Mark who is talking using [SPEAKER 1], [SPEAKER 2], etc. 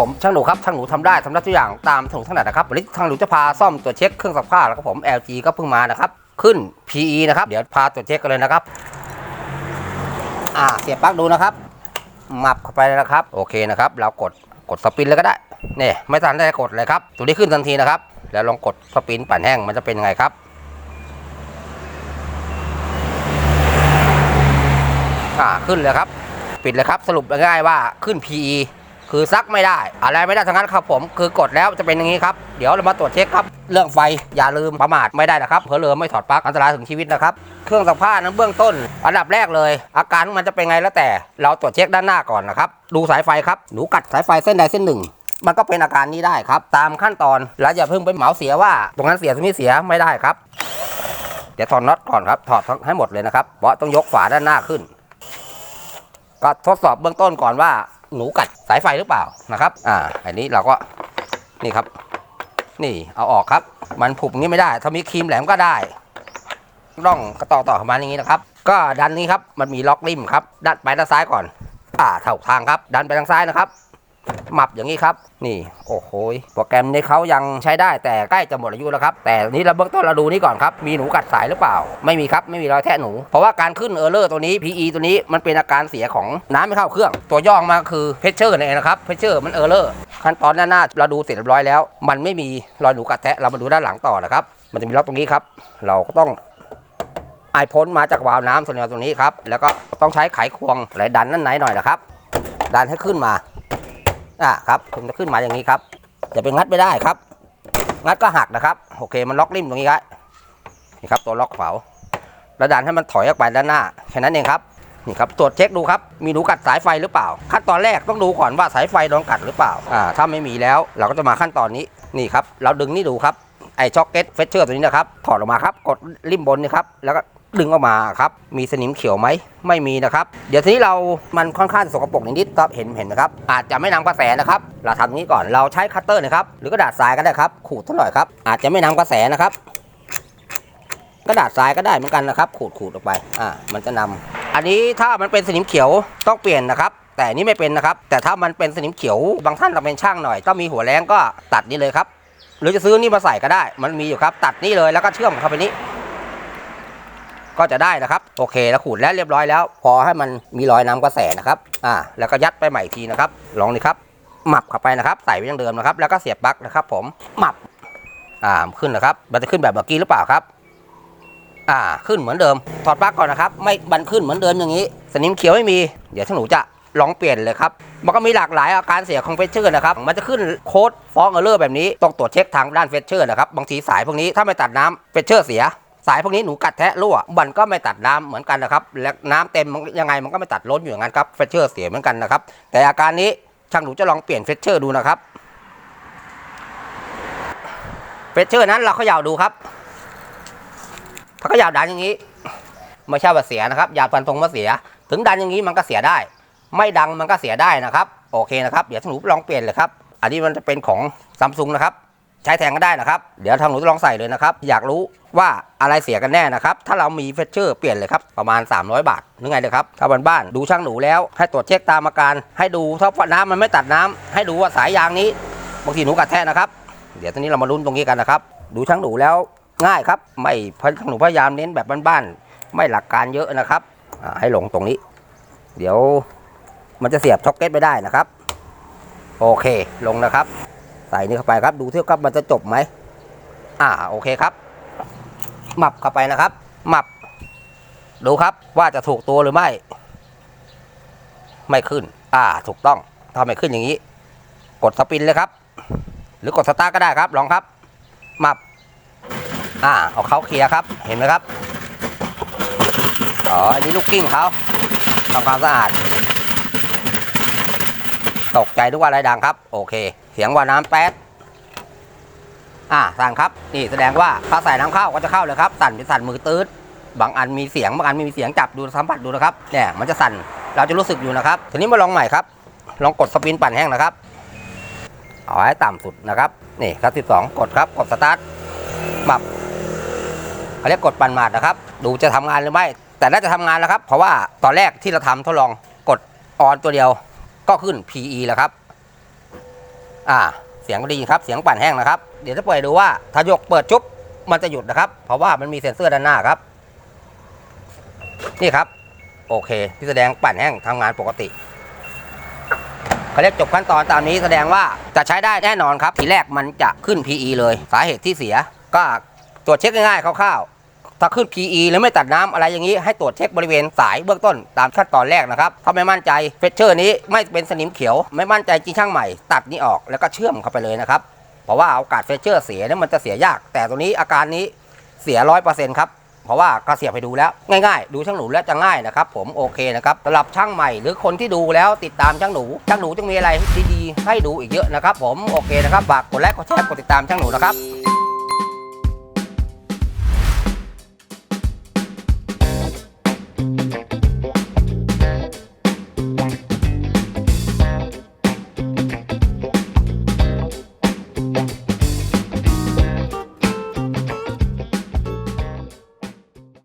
[SPEAKER 1] ผมช่างหนูครับช่างหนูทำได้ทำได้ทุกอย่างตามถนนถนัดนะครับวันนี้ทางหนูจะพาซ่อมตรวจเช็คเครื่องซักผ้าแล้วครับผม LG ก็เพิ่งมานะครับขึ้น PE นะครับเดี๋ยวพาตรวจเช็คกันเลยนะครับอ่าเสียบปลั๊กดูนะครับหมับเข้าไปนะครับ โอเคนะครับ เรากดกดสปินเลยก็ได้นี่ไม่ทันได้กดเลยครับตัวนี้ขึ้นทันทีนะครับ แล้วลองกดสปินปั่นแห้งมันจะเป็นยังไงครับอ่าขึ้นเลยครับ ปิดเลยครับสรุปง่ายๆว่าขึ้น PE คือซักไม่ได้ อะไรไม่ได้ทั้งนั้นครับผมคือกดแล้วจะเป็นอย่างนี้ครับ เดี๋ยวเรามาตรวจเช็คครับ เรื่องไฟอย่าลืมประมาทไม่ได้นะครับเผลอเลอไม่ถอดปลั๊กอันตรายถึงชีวิตนะครับ เครื่องซักผ้านั้นเบื้องต้น อันดับแรกเลย อาการมันจะเป็นไงแล้วแต่ เราตรวจเช็คด้านหน้าก่อนนะครับดูสายไฟครับหนูกัดสายไฟเส้นใดเส้นหนึ่งมันก็เป็นอาการนี้ได้ครับ ตามขั้นตอนแล้วอย่าเพิ่งไปเหมาเสียว่า ตรงนั้นเสียตรงนี้เสียไม่ได้ครับ เดี๋ยวถอดน็อตก่อนครับถอดให้หมดเลยนะครับเพราะต้องยกฝาด้านหน้าขึ้น ก็ทดสอบเบื้องต้นก่อนว่า หนูกัดสายไฟหรือเปล่านะครับอ่าอันนี้เราก็นี่ครับ นี่เอาออกครับ มันผูกอย่างนี้ไม่ได้ ถ้ามีครีมแหลมก็ได้ต้องกระต่อต่อประมาณอย่างนี้นะครับ ก็ดันนี้ครับมันมีล็อกริมครับ ดันไปด้านซ้ายก่อน อ่าเท่าทางครับ ดันไปทางซ้ายนะครับ หมับอย่างนี้ครับ นี่โอ้โหโปรแกรมนี้เขายังใช้ได้แต่ใกล้จะหมดอายุแล้วครับ แต่นี้เราเบื้องต้นเราดูนี่ก่อนครับ มีหนูกัดสายหรือเปล่า ไม่มีครับ ไม่มีรอยแทะหนู เพราะว่าการขึ้นเออร์เลอร์ตัวนี้ PE ตัวนี้มันเป็นอาการเสียของน้ำไม่เข้าเครื่อง ตัวย่อมาคือเพชเชอร์นั่นเองนะครับเพชเชอร์มันเออร์เลอร์ขั้นตอนด้าหน้าเราดูเสร็จเรียบร้อยแล้ว มันไม่มีรอยหนูกัดแทะเรามาดูด้านหลังต่อนะครับ มันจะมีล็อกตรงนี้ครับ เราก็ต้องไอพ้นมาจากวาล์วน้ำส่วนแนวตรงนี้ครับแล้วก็ต้องใช้ไขควงไหลดันนั่นไหนหน่อยนะครับดันให้ขึ้นมา อ่าครับผมจะขึ้นมาอย่างนี้ครับจะไปงัดไม่ได้ครับ งัดก็หักนะครับ โอเคมันล็อกริมตรงนี้ครับนี่ครับตัวล็อกเฝาแล้วดันให้มันถอยออกไปด้านหน้าแค่นั้นเองครับนี่ครับตรวจเช็คดูครับมีหนูกัดสายไฟหรือเปล่า ขั้นตอนแรกต้องดูก่อนว่าสายไฟโดนกัดหรือเปล่าอ่าถ้าไม่มีแล้วเราก็จะมาขั้นตอนนี้นี่ครับ เราดึงนี่ดูครับไอช็อกเก็ตเฟชเชอร์ตัวนี้นะครับถอดออกมาครับกดริมบนนี่ครับแล้วก็ ดึงออกมาครับมีสนิมเขียวไหมไม่มีนะครับ เดี๋ยวทีนี้เรามันค่อนข้างสกปรกนิดๆครับเห็นเห็นนะครับอาจจะไม่นำกระแสนะครับ เราทำอย่านี้ก่อนเราใช้คัตเตอร์นะครับหรือกระดาษทรายก็ได้ครับขูดเท่าหน่อยครับอาจจะไม่นำกระแสนะครับกระดาษทรายก็ได้เหมือนกันนะครับ ขูดขูดออกไปอ่ามันจะนำอันนี้ถ้ามันเป็นสนิมเขียวต้องเปลี่ยนนะครับ แต่นนี้ไม่เป็นนะครับ แต่ถ้ามันเป็นสนิมเขียวบางท่านเราเป็นช่างหน่อยต้องมีหัวแรงก็ตัดนี่เลยครับ หรือจะซื้อนี่มาใส่ก็ได้ มันมีอยู่ครับ ตัดนี่เลยแล้วก็เชื่อมเข้าไปนี้ ก็จะได้นะครับ โอเคแล้วขูดแล้วเรียบร้อยแล้ว พอให้มันมีรอยน้ำกระแสนะครับอ่าแล้วก็ยัดไปใหม่ทีนะครับลองนี่ครับหมับเข้าไปนะครับ ใส่ไว้อย่างเดิมนะครับ แล้วก็เสียบปลั๊กนะครับ ผมหมับอ่าขึ้นนะครับ มันจะขึ้นแบบเมื่อกี้หรือเปล่าครับ อ่าขึ้นเหมือนเดิมถอดปลั๊กก่อนนะครับไม่บันขึ้นเหมือนเดิมอย่างนี้ สนิมเขียวไม่มีเดี๋ยวช่างหนูจะลองเปลี่ยนเลยครับมันก็มีหลากหลายอาการเสียของเฟชเชอร์นะครับ มันจะขึ้นโค้ดฟ้องเออร์เลอร์แบบนี้ ต้องตรวจเช็คทางด้านเฟชเชอร์นะครับ บางทีสายพวกนี้ถ้าไม่ตัดน้ำเฟชเชอร์เสีย สายพวกนี้หนูกัดแทะรั่วมันก็ไม่ตัดน้ำเหมือนกันนะครับ และน้ำเต็มยังไงมันก็ไม่ตัดล้นอยู่อย่างนั้นครับเฟชเชอร์เสียเหมือนกันนะครับ แต่อาการนี้ช่างหนูจะลองเปลี่ยนเฟชเชอร์ดูนะครับเฟชเชอร์นั้นเราเขย่าดูครับ ถ้าเขย่าดันอย่างนี้ไม่ใช่ว่าเสียนะครับ อย่าฟันธงว่าเสีย ถึงดันอย่างนี้มันก็เสียได้ ไม่ดังมันก็เสียได้นะครับ โอเคนะครับ เดี๋ยวทางหนูลองเปลี่ยนเลยครับ อันนี้มันจะเป็นของซัมซุงนะครับ ใช้แทนก็ได้นะครับ เดี๋ยวทางหนูจะลองใส่เลยนะครับ อยากรู้ว่าอะไรเสียกันแน่นะครับ ถ้าเรามีเฟชเชอร์เปลี่ยนเลยครับ ประมาณ 300 บาทนึกไงเลยครับ ถ้าบ้านบ้านๆดูช่างหนูแล้วให้ตรวจเช็คตามอาการ ให้ดูถ้าน้ำมันไม่ตัดน้ำให้ดูว่าสายยางนี้บางทีหนูกัดแทะนะครับ เดี๋ยวตอนนี้เรามาลุ้นตรงนี้กันนะครับ ดูช่างหนูแล้วง่ายครับ ไม่ช่างหนูพยายามเน้นแบบบ้านๆไม่หลักการเยอะนะครับให้หลงตรงนี้ เดี๋ยวมันจะเสียบช็อกเก็ตไม่ได้นะครับ โอเคลงนะครับ ใส่นี่เข้าไปครับ ดูเที่ยวครับมันจะจบไหม อ่าโอเคครับ หมับเข้าไปนะครับ หมับ ดูครับว่าจะถูกตัวหรือไม่ ไม่ขึ้น อ่าถูกต้องถ้าไม่ขึ้นอย่างนี้ กดสปินเลยครับ หรือกดสตาร์ก็ได้ครับ ลองครับ หมับ อ่าเอาเขาเคลียร์ครับ เห็นไหมครับ อ๋อ อันนี้ลูกกิ้งเขาทำความสะอาด ตกใจทุกว่าอะไรดังครับ โอเค เสียงว่าน้ำแป๊ดอ่าสั่งครับ นี่แสดงว่าถ้าใส่น้ำเข้าก็จะเข้าเลยครับ สั่นเป็นสั่นมือตืดบางอันมีเสียงบางอันไม่มีเสียงจับดูสัมผัสดูนะครับเนี่ยมันจะสั่นเราจะรู้สึกอยู่นะครับ ทีนี้มาลองใหม่ครับ ลองกดสปินปั่นแห้งนะครับ เอาให้ต่ำสุดนะครับ นี่ครับ12กดครับ กดสตาร์ทปรับเขาเรียกกดปั่นหมาดนะครับ ดูจะทำงานหรือไม่ แต่น่าจะทำงานแล้วครับ เพราะว่าตอนแรกที่เราทำทดลองกดออนตัวเดียว ก็ขึ้น PE แล้วครับ อ่า เสียงดีครับ เสียงปั่นแห้งนะครับ เดี๋ยวจะเปิดดูว่าถ้ายกเปิดจุ๊บมันจะหยุดนะครับ เพราะว่ามันมีเซ็นเซอร์ด้านหน้าครับ นี่ครับ โอเค ที่แสดงปั่นแห้งทำงานปกติเขาเรียกจบขั้นตอนตามนี้แสดงว่าจะใช้ได้แน่นอนครับ ทีแรกมันจะขึ้น PE เลย สาเหตุที่เสีย ก็ตรวจเช็คง่ายๆคร่าวๆ ถ้าขึ้น PE แล้วไม่ตัดน้ำอะไรอย่างนี้ให้ตรวจเช็คบริเวณสายเบื้องต้นตามขั้นตอนแรกนะครับถ้าไม่มั่นใจเฟชเชอร์นี้ไม่เป็นสนิมเขียว ไม่มั่นใจจริงช่างใหม่ตัดนี้ออกแล้วก็เชื่อมเข้าไปเลยนะครับเพราะว่าโอกาสเฟชเชอร์เสียนี่มันจะเสียยาก แต่ตัวนี้อาการนี้เสียร้อยเปอร์เซ็นต์ครับเพราะว่าก็เสียบไปดูแล้วง่ายๆ ดูช่างหนูแล้วจะง่ายนะครับผมโอเคนะครับสำหรับช่างใหม่หรือคนที่ดูแล้วติดตามช่างหนูช่างหนูจะมีอะไรดีๆให้ดูอีกเยอะนะครับ ผมโอเคนะครับฝากกดไลค์กดแชร์กดติดตามช่างหนูนะครับ